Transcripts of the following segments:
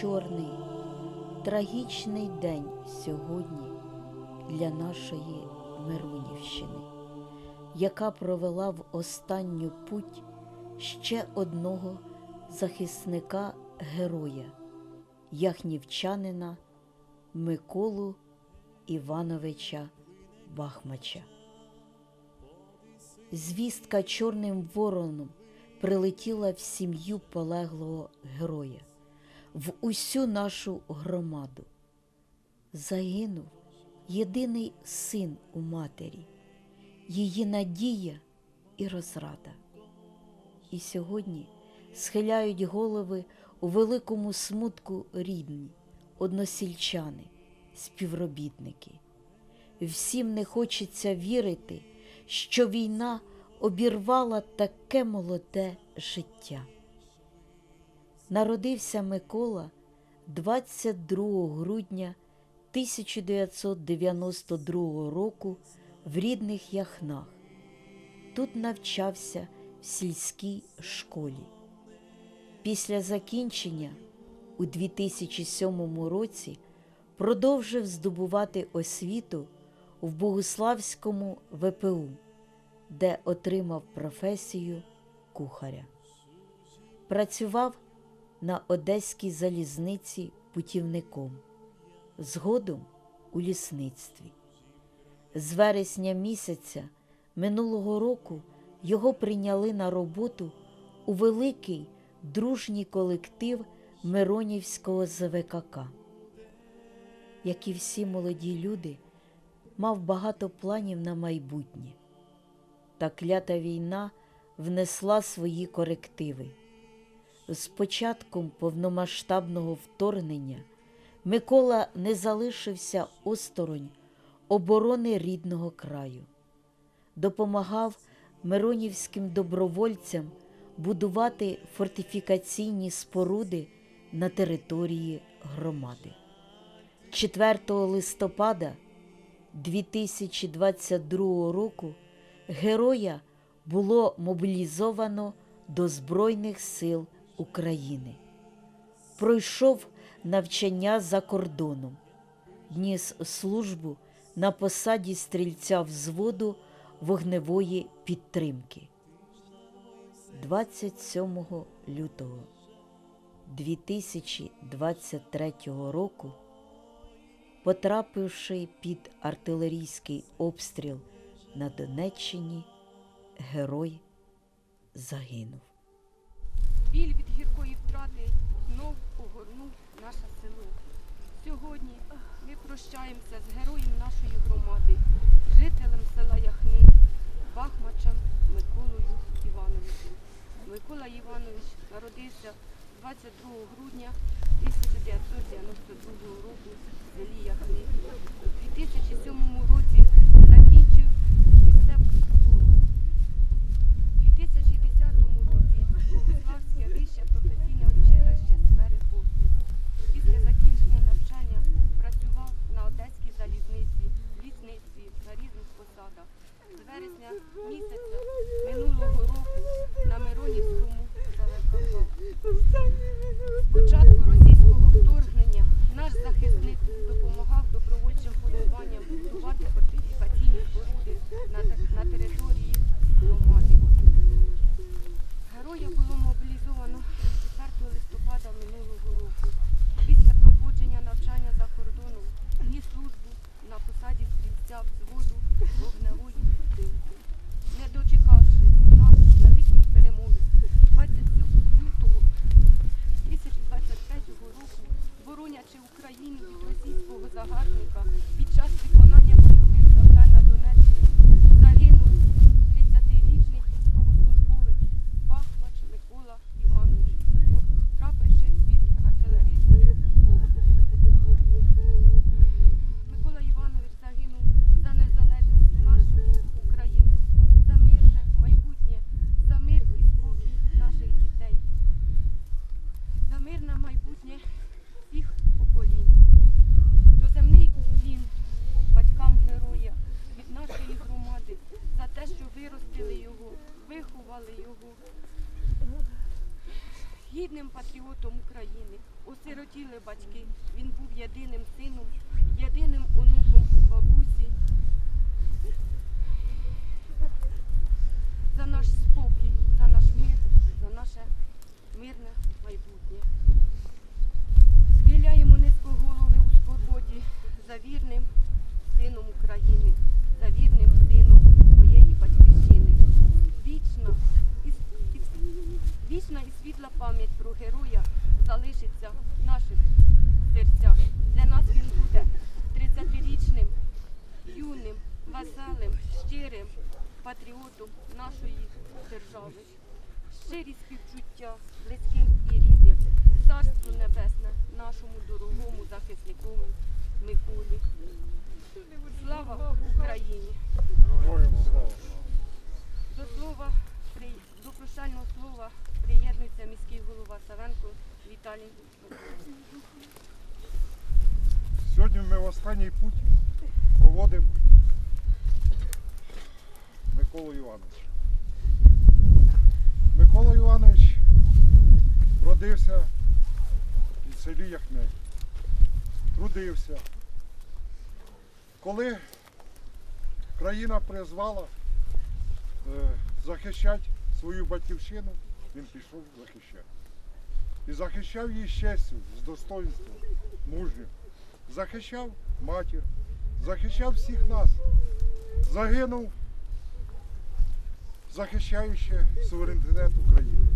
чорний, трагічний день сьогодні для нашої Миронівщини, яка провела в останню путь ще одного захисника героя, яхнівчанина Миколу Івановича Бахмача. Звістка чорним вороном прилетіла в сім'ю полеглого героя, в усю нашу громаду. Загинув єдиний син у матері, її надія і розрада. І сьогодні схиляють голови у великому смутку рідні, односільчани, співробітники. Всім не хочеться вірити, що війна обірвала таке молоде життя. Народився Микола 22 грудня 1992 року в рідних Яхнах. Тут навчався в сільській школі. Після закінчення у 2007 році продовжив здобувати освіту в Богуславському ВПУ, де отримав професію кухаря. Працював на Одеській залізниці путівником, згодом у лісництві. З вересня місяця минулого року його прийняли на роботу у великий дружній колектив Миронівського ЗВКК. Як і всі молоді люди, мав багато планів на майбутнє. Та клята війна внесла свої корективи. З початком повномасштабного вторгнення Микола не залишився осторонь оборони рідного краю, допомагав миронівським добровольцям будувати фортифікаційні споруди на території громади. 4 листопада 2022 року героя було мобілізовано до Збройних сил України. Пройшов навчання за кордоном, ніс службу на посаді стрільця взводу вогневої підтримки. 27 лютого 2023 року, потрапивши під артилерійський обстріл на Донеччині, герой загинув. Біль від гіркої втрати знов огорнув наше село. Сьогодні ми прощаємося з героєм нашої громади, жителем села Яхни, Бахмачем Миколою Івановичем. Микола Іванович народився 22 грудня 1992 року в селі Яхни. У 2007 році патріотом України, осиротіли батьки. Він був єдиним сином, єдиним онуком у бабусі. За наш спокій, за наш мир, за наше мирне майбутнє. Схиляємо низько голови у скорботі за вірним сином України, за вірним сином своєї батьківщини. Вічна і, с- і с- вічна і світла пам'ять про героя залишиться в наших серцях. Для нас він буде 30-річним, юним, веселим, щирим патріотом нашої держави. Щирі співчуття близьким і рідним, царство небесне нашому дорогому захиснику Миколі. Слава Україні! До слова, до прощального слова приєднується міський голова Савенко Віталій. Сьогодні ми в останній путь проводимо Миколу Івановича. Микола Іванович родився в селі Яхней. Трудився. Коли країна призвала е, захищати свою батьківщину, він пішов захищати. І захищав її з честю, з достоинством, мужньо. Захищав матір, захищав всіх нас. Загинув, захищаючи суверенітет України.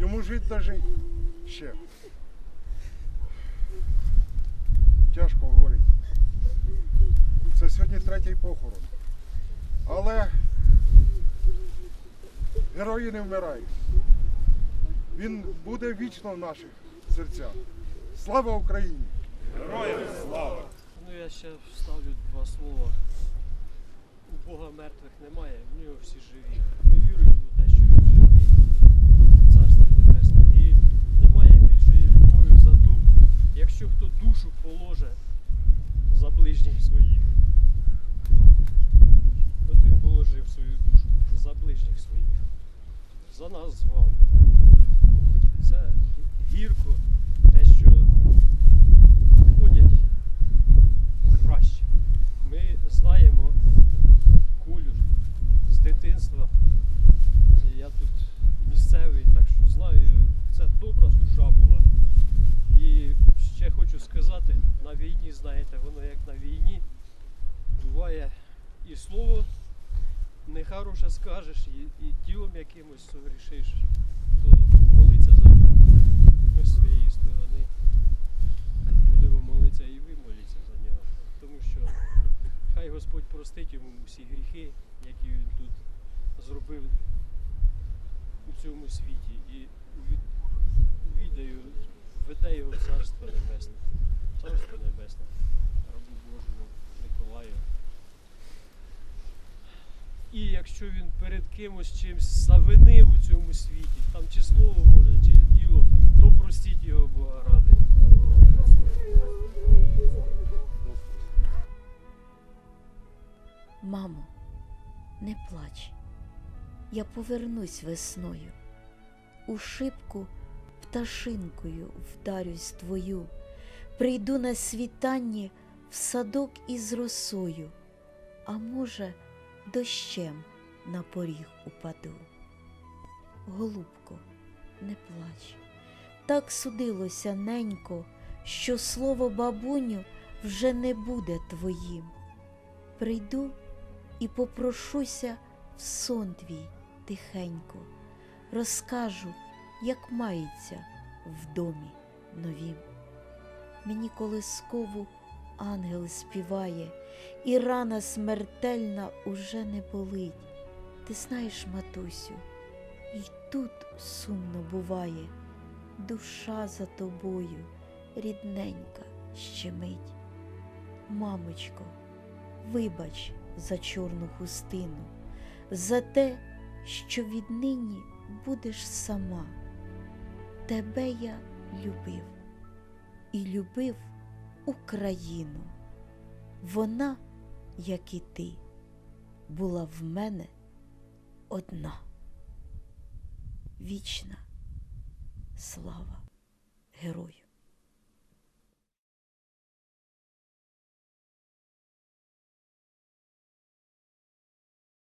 Йому жити та жити ще. Тяжко говорити. Це сьогодні третій похорон. Але герої не вмирають. Він буде вічно в наших серцях. Слава Україні! Героям слава! Ну я ще вставлю два слова. Бога мертвих немає, в нього всі живі. Ми віруємо в те, що він живий, царство небесне. І немає більшої любові за ту, якщо хто душу положе за ближніх своїх. От він положив свою душу за ближніх своїх, за нас з вами. Це гірко, те, що ходять краще. Ми знаємо Колю з дитинства. І Я тут місцевий, так що знаю, це добра душа була. І ще хочу сказати, на війні, знаєте, воно як на війні буває і слово нехороше скажеш, і, і ділом якимось согрішиш, то молиться за нього. Ми з своєї сторони будемо молитися і ви моліться за нього. Тому що хай Господь простить йому усі гріхи, які він тут зробив у цьому світі, і увід- веде його в царство небесне. Царство небесне, рабу Божому Миколаю. І якщо він перед кимось чимось завинив у цьому світі, там чи слово може, чи діло, то простіть його Бога ради. Мамо, не плач. Я повернусь весною. У шибку пташинкою вдарюсь твою. Прийду на світанні в садок із росою, а може, дощем на поріг упаду. Голубко, не плач. Так судилося ненько, що слово бабуню вже не буде твоїм. Прийду і попрошуся в сон твій тихенько, розкажу, як мається в домі новім. Мені колискову ангел співає, і рана смертельна уже не болить. Ти знаєш, матусю, і тут сумно буває, душа за тобою, рідненька, щемить. Мамочко, вибач за чорну хустину, за те, що віднині будеш сама. Тебе я любив і любив Україну. Вона, як і ти, була в мене одна. Вічна слава герою.